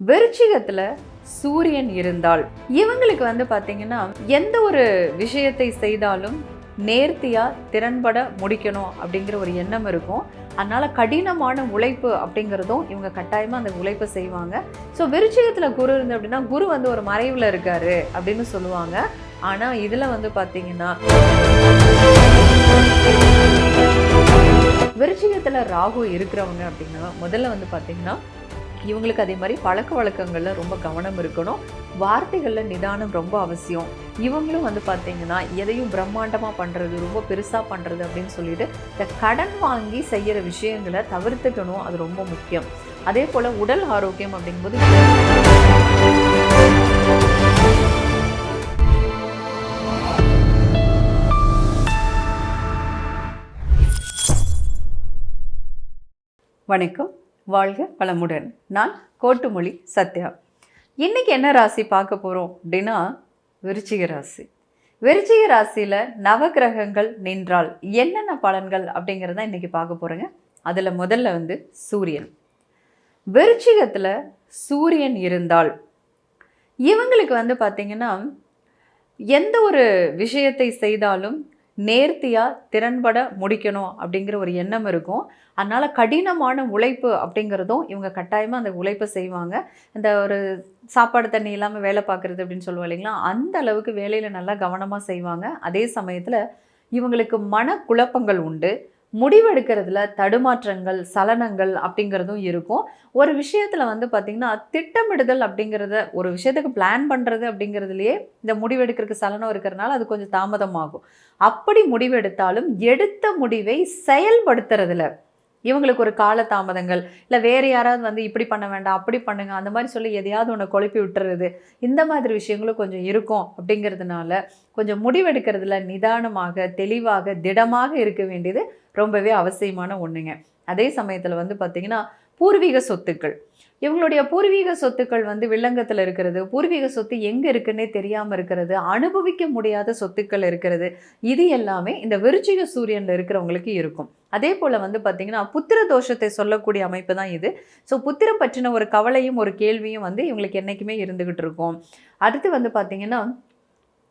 விருச்சிகத்தில் சூரியன் இருந்தால். இவங்களுக்கு வந்து பார்த்தீங்கன்னா எந்த ஒரு விஷயத்தை செய்தாலும் நேர்த்தியாக திறன்பட முடிக்கணும் அப்படிங்கிற ஒரு எண்ணம் இருக்கும். அதனால் கடினமான உழைப்பு அப்படிங்கிறதும் இவங்க கட்டாயமாக அந்த உழைப்பை செய்வாங்க. ஸோ விருச்சிகத்தில் குரு இருந்து அப்படின்னா குரு வந்து ஒரு மறைவில் இருக்காரு அப்படின்னு சொல்லுவாங்க. ஆனால் இதில் வந்து பார்த்தீங்கன்னா விருச்சிகத்தில் ராகு இருக்கிறவங்க அப்படின்னா முதல்ல வந்து பார்த்தீங்கன்னா இவங்களுக்கு அதே மாதிரி பழக்க வழக்கங்களில் ரொம்ப கவனம் இருக்கணும். வார்த்தைகளில் நிதானம் ரொம்ப அவசியம். இவங்களும் வந்து பார்த்தீங்கன்னா எதையும் பிரம்மாண்டமாக பண்ணுறது ரொம்ப பெருசாக பண்ணுறது அப்படின்னு சொல்லிட்டு இந்த கடன் வாங்கி செய்கிற விஷயங்களை தவிர்த்துக்கணும். அது ரொம்ப முக்கியம். அதே போல் உடல் ஆரோக்கியம் அப்படிங்கும்போது வணக்கம். வாழ்க வளமுடன். நான் கோட்டுமொழி சத்யா. இன்றைக்கி என்ன ராசி பார்க்க போகிறோம் அப்படின்னா விருச்சிக ராசி. விருச்சிக ராசியில் நவகிரகங்கள் நின்றால் என்னென்ன பலன்கள் அப்படிங்கிறத இன்றைக்கி பார்க்க போகிறேங்க அதில் முதல்ல வந்து சூரியன். விருச்சிகத்தில் சூரியன் இருந்தால் இவங்களுக்கு வந்து பார்த்திங்கன்னா எந்த ஒரு விஷயத்தை செய்தாலும் நேர்த்தியாக திறன்பட முடிக்கணும் அப்படிங்கிற ஒரு எண்ணம் இருக்கும். அதனால் கடினமான உழைப்பு அப்படிங்கிறதும் இவங்க கட்டாயமாக அந்த உழைப்பை செய்வாங்க. இந்த ஒரு சாப்பாடு தண்ணி இல்லாமல் வேலை பார்க்குறது அப்படின்னு சொல்லுவோம் இல்லைங்களா? அந்த அளவுக்கு வேலையில் நல்லா கவனமாக செய்வாங்க. அதே சமயத்தில் இவங்களுக்கு மனக்குழப்பங்கள் உண்டு. முடிவெடுக்கிறதுல தடுமாற்றங்கள் சலனங்கள் அப்படிங்கிறதும் இருக்கும். ஒரு விஷயத்தில் வந்து பார்த்திங்கன்னா திட்டமிடுதல் அப்படிங்கிறத ஒரு விஷயத்துக்கு பிளான் பண்ணுறது அப்படிங்கிறதுலையே இந்த முடிவெடுக்கிறதுக்கு சலனம் இருக்கிறதுனால அது கொஞ்சம் தாமதமாகும். அப்படி முடிவெடுத்தாலும் எடுத்த முடிவை செயல்படுத்துறதுல இவங்களுக்கு ஒரு கால தாமதங்கள் இல்லை வேறு யாராவது வந்து இப்படி பண்ண வேண்டாம் அப்படி பண்ணுங்க அந்த மாதிரி சொல்லி எதையாவது ஒன்று குழப்பி விட்டுறது. இந்த மாதிரி விஷயங்களும் கொஞ்சம் இருக்கும் அப்படிங்கிறதுனால கொஞ்சம் முடிவெடுக்கிறதுல நிதானமாக தெளிவாக திடமாக இருக்க வேண்டியது ரொம்பவே அவசியமான ஒன்றுங்க அதே சமயத்தில் வந்து பார்த்திங்கன்னா பூர்வீக சொத்துக்கள். இவங்களுடைய பூர்வீக சொத்துக்கள் வந்து வில்லங்கத்தில் இருக்கிறது பூர்வீக சொத்து எங்கே இருக்குன்னே தெரியாமல் இருக்கிறது அனுபவிக்க முடியாத சொத்துக்கள் இருக்கிறது இது எல்லாமே இந்த விருச்சிக சூரியனில் இருக்கிறவங்களுக்கு இருக்கும். அதே போல் வந்து பார்த்திங்கன்னா புத்திர தோஷத்தை சொல்லக்கூடிய அமைப்பு தான் இது. ஸோ புத்திரம் பற்றின ஒரு கவலையும் ஒரு கேள்வியும் வந்து இவங்களுக்கு என்றைக்குமே இருந்துக்கிட்டு இருக்கும். அடுத்து வந்து பார்த்திங்கன்னா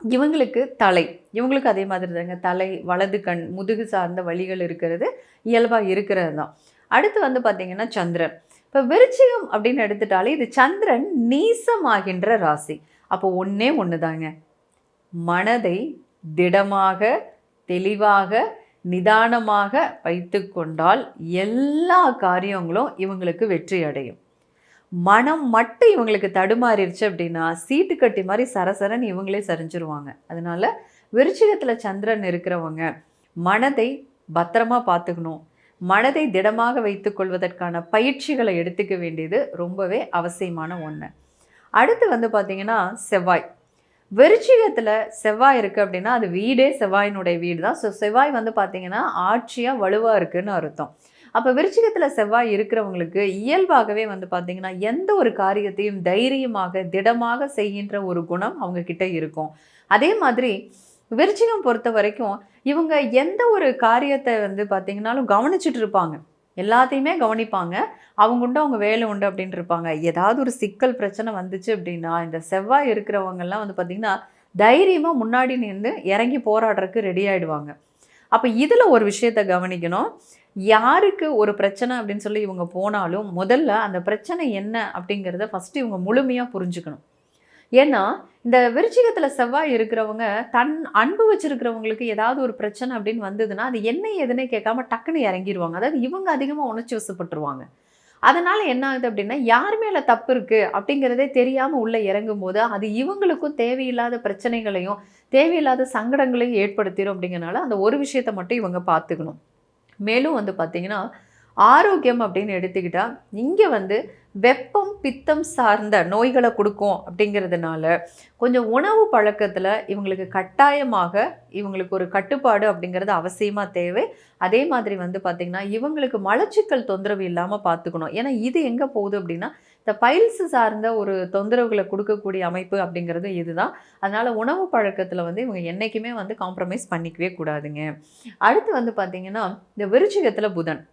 இவங்களுக்கு தலை. இவங்களுக்கு அதே மாதிரி தாங்க. தலை வலது கண் முதுகு சார்ந்த வழிகள் இருக்கிறது இயல்பாக இருக்கிறது தான். அடுத்து வந்து பார்த்திங்கன்னா சந்திரன். இப்போ விருச்சிகம் அப்படின்னு எடுத்துட்டாலே இது சந்திரன் நீசமாகின்ற ராசி. அப்போ ஒன்றே ஒன்று தாங்க மனதை திடமாக தெளிவாக நிதானமாக வைத்து கொண்டால் எல்லா காரியங்களும் இவங்களுக்கு வெற்றி அடையும். மனம் மட்டும் இவங்களுக்கு தடுமாறிடுச்சு அப்படின்னா சீட்டு கட்டி மாதிரி சரசரன் இவங்களே சரிஞ்சிருவாங்க. அதனால விருச்சிகத்தில் சந்திரன் இருக்கிறவங்க மனதை பத்திரமா பார்த்துக்கணும். மனதை திடமாக வைத்துக்கொள்வதற்கான பயிற்சிகளை எடுத்துக்க வேண்டியது ரொம்பவே அவசியமான ஒன்று அடுத்து வந்து பார்த்திங்கன்னா செவ்வாய். விருச்சிகத்தில் செவ்வாய் இருக்குது அப்படின்னா அது வீடே செவ்வாயினுடைய வீடு தான். ஸோ செவ்வாய் வந்து பார்த்திங்கன்னா ஆட்சியாக வலுவாக இருக்குதுன்னு அர்த்தம். அப்போ விருச்சிகத்தில் செவ்வாய் இருக்கிறவங்களுக்கு இயல்பாகவே வந்து பார்த்திங்கன்னா எந்த ஒரு காரியத்தையும் தைரியமாக திடமாக செய்கின்ற ஒரு குணம் அவங்கக்கிட்ட இருக்கும். அதே மாதிரி விருச்சிகம் பொறுத்த வரைக்கும் இவங்க எந்த ஒரு காரியத்தை வந்து பார்த்திங்கனாலும் கவனிச்சுட்டு இருப்பாங்க. எல்லாத்தையுமே கவனிப்பாங்க. அவங்க உண்டு அவங்க வேலை உண்டு அப்படின்ட்டு இருப்பாங்க. ஏதாவது ஒரு சிக்கல் பிரச்சனை வந்துச்சு அப்படின்னா இந்த செவ்வாய் இருக்கிறவங்கெல்லாம் வந்து பார்த்திங்கன்னா தைரியமாக முன்னாடி நின்று இறங்கி போராடுறதுக்கு ரெடி ஆகிடுவாங்க அப்போ இதில் ஒரு விஷயத்த கவனிக்கணும். யாருக்கு ஒரு பிரச்சனை அப்படின்னு சொல்லி இவங்க போனாலும் முதல்ல அந்த பிரச்சனை என்ன அப்படிங்கிறத ஃபஸ்ட்டு இவங்க முழுமையாக புரிஞ்சுக்கணும். ஏன்னா இந்த விருச்சிகத்தில் செவ்வாய் இருக்கிறவங்க தன் அன்பு வச்சிருக்கிறவங்களுக்கு ஏதாவது ஒரு பிரச்சனை அப்படின்னு வந்ததுன்னா அது என்ன எதுனே கேட்காம டக்குன்னு இறங்கிடுவாங்க அதாவது இவங்க அதிகமாக உணர்ச்சி வசப்பட்டுருவாங்க. அதனால் என்ன ஆகுது அப்படின்னா யார் மேலே தப்பு இருக்குது அப்படிங்கிறதே தெரியாமல் உள்ளே இறங்கும் போது அது இவங்களுக்கும் தேவையில்லாத பிரச்சனைகளையும் தேவையில்லாத சங்கடங்களையும் ஏற்படுத்திடும் அப்படிங்கிறனால அந்த ஒரு விஷயத்தை மட்டும் இவங்க பார்த்துக்கணும். மேலும் வந்து பார்த்திங்கன்னா ஆரோக்கியம் அப்படின்னு எடுத்துக்கிட்டால் இங்கே வந்து வெப்பம் பித்தம் சார்ந்த நோய்களை கொடுக்கும் அப்படிங்கிறதுனால கொஞ்சம் உணவு பழக்கத்தில் இவங்களுக்கு கட்டாயமாக இவங்களுக்கு ஒரு கட்டுப்பாடு அப்படிங்கிறது அவசியமாக தேவை. அதே மாதிரி வந்து பார்த்திங்கன்னா இவங்களுக்கு மலச்சிக்கல் தொந்தரவு இல்லாமல் பார்த்துக்கணும் ஏன்னா இது எங்கே போகுது அப்படின்னா இந்த பைல்ஸ் சார்ந்த ஒரு தொந்தரவுகளை கொடுக்கக்கூடிய அமைப்பு அப்படிங்கிறது இதுதான். அதனால் உணவு பழக்கத்தில் வந்து இவங்க என்றைக்குமே வந்து காம்ப்ரமைஸ் பண்ணிக்கவே கூடாதுங்க. அடுத்து வந்து பார்த்திங்கன்னா இந்த விருச்சிகத்தில் புதன்.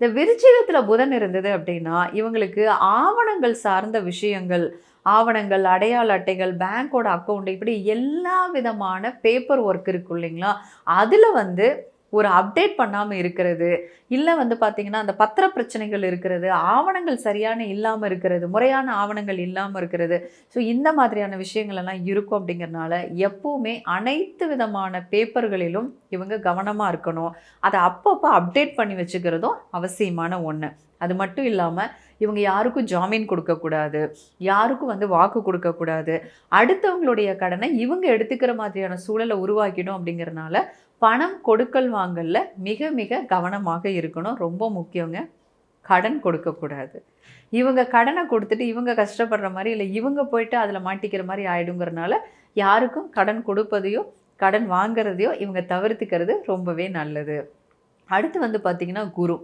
இந்த விருச்சிகத்தில் புதன் இருந்தது அப்படின்னா இவங்களுக்கு ஆவணங்கள் சார்ந்த விஷயங்கள் ஆவணங்கள் அடையாள அட்டைகள் பேங்க்கோட அக்கௌண்ட் இப்படி எல்லா விதமான பேப்பர் ஒர்க் இருக்கு இல்லைங்களா? அதில் வந்து ஒரு அப்டேட் பண்ணாமல் இருக்கிறது. இல்லை வந்து பார்த்திங்கன்னா அந்த பத்திர பிரச்சனைகள் இருக்கிறது ஆவணங்கள் சரியான இல்லாமல் இருக்கிறது முறையான ஆவணங்கள் இல்லாமல் இருக்கிறது. ஸோ இந்த மாதிரியான விஷயங்கள் எல்லாம் இருக்கும் அப்படிங்கிறனால எப்போவுமே அனைத்து விதமான பேப்பர்களிலும் இவங்க கவனமாக இருக்கணும். அதை அப்பப்போ அப்டேட் பண்ணி வச்சுக்கிறதும் அவசியமான ஒன்று அது மட்டும் இல்லாமல் இவங்க யாருக்கும் ஜாமீன் கொடுக்கக்கூடாது யாருக்கும் வந்து வாக்கு கொடுக்கக்கூடாது அடுத்தவங்களுடைய கடனை இவங்க எடுத்துக்கிற மாதிரியான சூழலை உருவாக்கிடும் அப்படிங்கிறனால பணம் கொடுக்கல் வாங்கல்ல மிக மிக கவனமாக இருக்கணும். ரொம்ப முக்கியங்க. கடன் கொடுக்கக்கூடாது இவங்க கடனை கொடுத்துட்டு இவங்க கஷ்டப்படுற மாதிரி இல்லை இவங்க போயிட்டு அதில் மாட்டிக்கிற மாதிரி ஆகிடுங்கிறனால யாருக்கும் கடன் கொடுப்பதையோ கடன் வாங்குறதையோ இவங்க தவிர்த்துக்கிறது ரொம்பவே நல்லது. அடுத்து வந்து பார்த்திங்கன்னா குரு.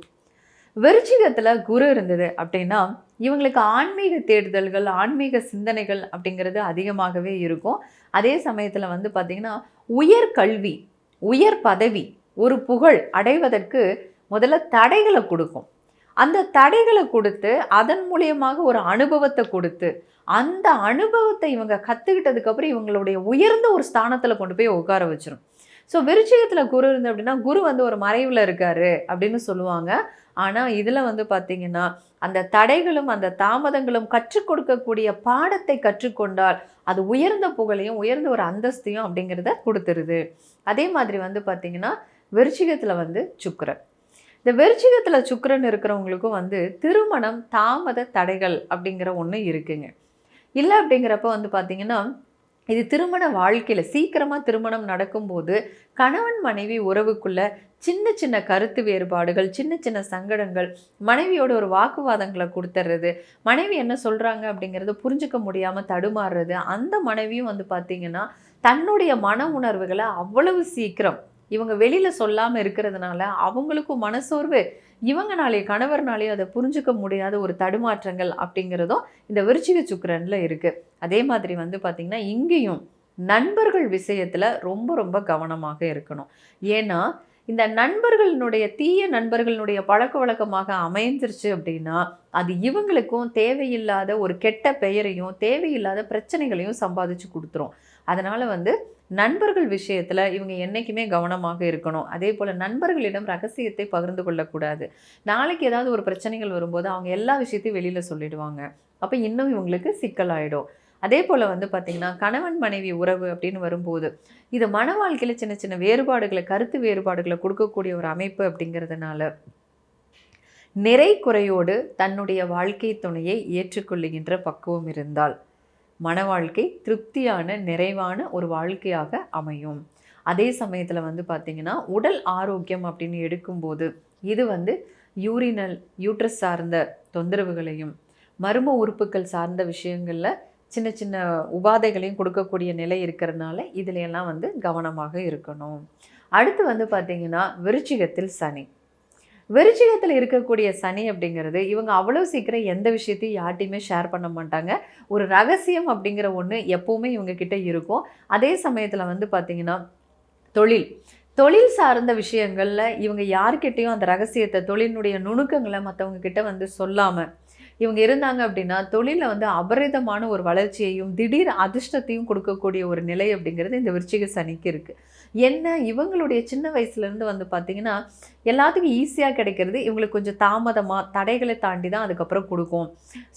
விருச்சிகத்தில் குரு இருந்தது அப்படின்னா இவங்களுக்கு ஆன்மீக தேடுதல்கள் ஆன்மீக சிந்தனைகள் அப்படிங்கிறது அதிகமாகவே இருக்கும். அதே சமயத்தில் வந்து பார்த்திங்கன்னா உயர் கல்வி உயர் பதவி ஒரு புகழ் அடைவதற்கு முதல்ல தடைகளை கொடுக்கும். அந்த தடைகளை கொடுத்து அதன் மூலியமாக ஒரு அனுபவத்தை கொடுத்து அந்த அனுபவத்தை இவங்க கற்றுக்கிட்டதுக்கப்புறம் இவங்களுடைய உயர்ந்த ஒரு ஸ்தானத்தில் கொண்டு போய் உட்கார வச்சிடும் ஸோ விருச்சிகத்தில் குரு இருந்து அப்படின்னா குரு வந்து ஒரு மறைவில் இருக்காரு அப்படின்னு சொல்லுவாங்க. ஆனால் இதில் வந்து பார்த்திங்கன்னா அந்த தடைகளும் அந்த தாமதங்களும் கற்றுக் கொடுக்கக்கூடிய பாடத்தை கற்றுக்கொண்டால் அது உயர்ந்த புகழையும் உயர்ந்த ஒரு அந்தஸ்தையும் அப்படிங்கிறத கொடுத்துருது. அதே மாதிரி வந்து பார்த்திங்கன்னா விருச்சிகத்தில் வந்து சுக்கரன். இந்த விருச்சிகத்தில் சுக்கரன் இருக்கிறவங்களுக்கும் வந்து திருமணம் தாமத தடைகள் அப்படிங்கிற ஒன்று இருக்குங்க. இல்லை அப்படிங்கிறப்ப வந்து பார்த்திங்கன்னா இது திருமண வாழ்க்கையில் சீக்கிரமாக திருமணம் நடக்கும்போது கணவன் மனைவி உறவுக்குள்ள சின்ன சின்ன கருத்து வேறுபாடுகள் சின்ன சின்ன சங்கடங்கள் மனைவியோட ஒரு வாக்குவாதங்களை கொடுத்துட்றது மனைவி என்ன சொல்கிறாங்க அப்படிங்கிறத புரிஞ்சுக்க முடியாமல் தடுமாறுறது அந்த மனைவியும் வந்து பார்த்திங்கன்னா தன்னுடைய மன உணர்வுகளை அவ்வளவு சீக்கிரம் இவங்க வெளியில் சொல்லாமல் இருக்கிறதுனால அவங்களுக்கும் மனசோர்வு. இவங்கனாலே கணவர்னாலே அதை புரிஞ்சுக்க முடியாத ஒரு தடுமாற்றங்கள் அப்படிங்கிறதும் இந்த விருச்சிக சுக்கரனில் இருக்குது அதே மாதிரி வந்து பார்த்திங்கன்னா இங்கேயும் நண்பர்கள் விஷயத்தில் ரொம்ப ரொம்ப கவனமாக இருக்கணும். ஏன்னா இந்த நண்பர்களினுடைய தீய நண்பர்களினுடைய பழக்க வழக்கமாக அமைஞ்சிருச்சு அப்படின்னா அது இவங்களுக்கும் தேவையில்லாத ஒரு கெட்ட பெயரையும் தேவையில்லாத பிரச்சனைகளையும் சம்பாதிச்சு கொடுத்துரும். அதனால் வந்து நண்பர்கள் விஷயத்தில் இவங்க என்றைக்குமே கவனமாக இருக்கணும். அதே போல் நண்பர்களிடம் ரகசியத்தை பகிர்ந்து கொள்ளக்கூடாது. நாளைக்கு ஏதாவது ஒரு பிரச்சனைகள் வரும்போது அவங்க எல்லா விஷயத்தையும் வெளியில் சொல்லிடுவாங்க. அப்போ இன்னும் இவங்களுக்கு சிக்கலாயிடும். அதே போல் வந்து பார்த்திங்கன்னா கணவன் மனைவி உறவு அப்படின்னு வரும்போது இது மன வாழ்க்கையில் சின்ன சின்ன வேறுபாடுகளை கருத்து வேறுபாடுகளை கொடுக்கக்கூடிய ஒரு அமைப்பு அப்படிங்கிறதுனால நிறை குறையோடு தன்னுடைய வாழ்க்கை துணையை ஏற்றுக்கொள்ளுகின்ற பக்குவம் இருந்தால். மன வாழ்க்கை திருப்தியான நிறைவான ஒரு வாழ்க்கையாக அமையும். அதே சமயத்தில் வந்து பார்த்திங்கன்னா உடல் ஆரோக்கியம் அப்படின்னு எடுக்கும்போது இது வந்து யூரினல் யூட்ரஸ் சார்ந்த தொந்தரவுகளையும் மர்ம உறுப்புகள் சார்ந்த விஷயங்களில் சின்ன சின்ன உபாதைகளையும் கொடுக்கக்கூடிய நிலை இருக்கிறதுனால இதுலையெல்லாம் வந்து கவனமாக இருக்கணும். அடுத்து வந்து பார்த்திங்கன்னா விருச்சிகத்தில் சனி. விருச்சிகத்தில் இருக்கக்கூடிய சனி அப்படிங்கிறது இவங்க அவ்வளோ சீக்கிரம் எந்த விஷயத்தையும் யார்ட்டையுமே ஷேர் பண்ண மாட்டாங்க. ஒரு ரகசியம் அப்படிங்கிற ஒன்று எப்போவுமே இவங்க கிட்ட இருக்கும். அதே சமயத்தில் வந்து பார்த்திங்கன்னா தொழில். தொழில் சார்ந்த விஷயங்களில் இவங்க யார்கிட்டையும் அந்த ரகசியத்தை தொழிலினுடைய நுணுக்கங்களை மற்றவங்க கிட்ட வந்து சொல்லாமல் இவங்க இருந்தாங்க அப்படின்னா தொழிலில் வந்து அபரிதமான ஒரு வளர்ச்சியையும் திடீர் அதிர்ஷ்டத்தையும் கொடுக்கக்கூடிய ஒரு நிலை அப்படிங்கிறது இந்த விருச்சிக சனிக்கு இருக்குது என்ன இவங்களுடைய சின்ன வயசுலேருந்து வந்து பார்த்திங்கன்னா எல்லாத்துக்கும் ஈஸியாக கிடைக்கிறது இவங்களுக்கு கொஞ்சம் தாமதமாக தடைகளை தாண்டி தான் அதுக்கப்புறம் கொடுக்கும்.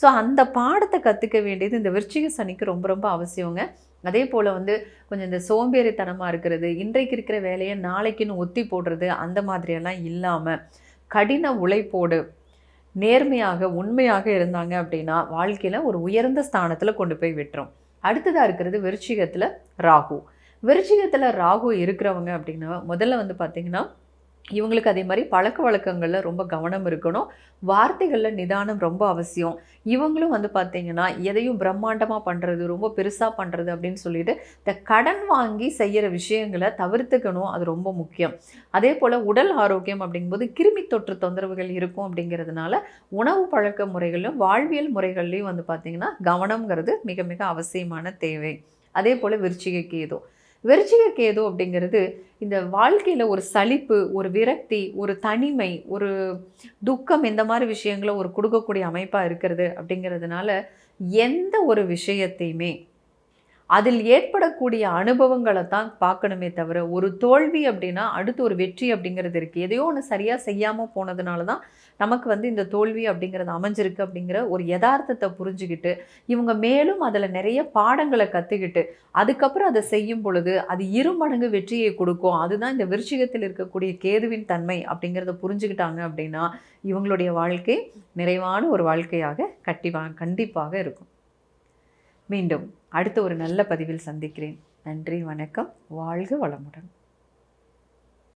ஸோ அந்த பாடத்தை கற்றுக்க வேண்டியது இந்த விருச்சிக சனிக்கு ரொம்ப ரொம்ப அவசியங்க. அதே போல் வந்து கொஞ்சம் இந்த சோம்பேறித்தனமாக இருக்கிறது இன்றைக்கு இருக்கிற வேலையை நாளைக்குன்னு ஒத்தி போடுறது அந்த மாதிரியெல்லாம் இல்லாமல் கடின உழைப்போடு நேர்மையாக உண்மையாக இருந்தாங்க அப்படின்னா வாழ்க்கையில் ஒரு உயர்ந்த ஸ்தானத்தில் கொண்டு போய் விட்டுரும். அடுத்ததாக இருக்கிறது விருச்சிகத்தில் ராகு. விருச்சிகத்தில் ராகு இருக்கிறவங்க அப்படின்னா முதல்ல வந்து பார்த்திங்கன்னா இவங்களுக்கு அதே மாதிரி பழக்க வழக்கங்களில் ரொம்ப கவனம் இருக்கணும். வார்த்தைகளில் நிதானம் ரொம்ப அவசியம். இவங்களும் வந்து பார்த்திங்கன்னா எதையும் பிரம்மாண்டமாக பண்ணுறது ரொம்ப பெருசாக பண்ணுறது அப்படின்னு சொல்லிட்டு இந்த கடன் வாங்கி செய்கிற விஷயங்களை தவிர்த்துக்கணும் அது ரொம்ப முக்கியம். அதே போல் உடல் ஆரோக்கியம் அப்படிங்கும்போது கிருமி தொற்று தொந்தரவுகள் இருக்கும் அப்படிங்கிறதுனால உணவு பழக்க முறைகளிலும் வாழ்வியல் முறைகள்லையும் வந்து பார்த்திங்கன்னா கவனம்ங்கிறது மிக மிக அவசியமான தேவை. அதே போல் விருச்சிகைக்கு ஏதோ விருச்சிக கேது அப்படிங்கிறது இந்த வாழ்க்கையில் ஒரு சலிப்பு ஒரு விரக்தி ஒரு தனிமை ஒரு துக்கம் இந்த மாதிரி விஷயங்களை ஒரு கொடுக்கக்கூடிய அமைப்பாக இருக்கிறது அப்படிங்கிறதுனால எந்த ஒரு விஷயத்தையுமே அதில் ஏற்படக்கூடிய அனுபவங்களை தான் பார்க்கணுமே தவிர ஒரு தோல்வி அப்படின்னா அடுத்து ஒரு வெற்றி அப்படிங்கிறது இருக்குது எதையோ ஒன்று சரியாக செய்யாமல் போனதுனால தான் நமக்கு வந்து இந்த தோல்வி அப்படிங்கிறது அமைஞ்சிருக்கு அப்படிங்கிற ஒரு யதார்த்தத்தை புரிஞ்சுக்கிட்டு இவங்க மேலும் அதில் நிறைய பாடங்களை கற்றுக்கிட்டு அதுக்கப்புறம் அதை செய்யும் பொழுது அது இரு மடங்கு வெற்றியை கொடுக்கும். அதுதான் இந்த விருச்சிகத்தில் இருக்கக்கூடிய கேதுவின் தன்மை அப்படிங்கிறத புரிஞ்சுக்கிட்டாங்க அப்படின்னா இவங்களுடைய வாழ்க்கை நிறைவான ஒரு வாழ்க்கையாக கட்டி கண்டிப்பாக இருக்கும். மீண்டும் அடுத்த ஒரு நல்ல பதிவில் சந்திக்கிறேன். நன்றி வணக்கம். வாழ்க வளமுடன்.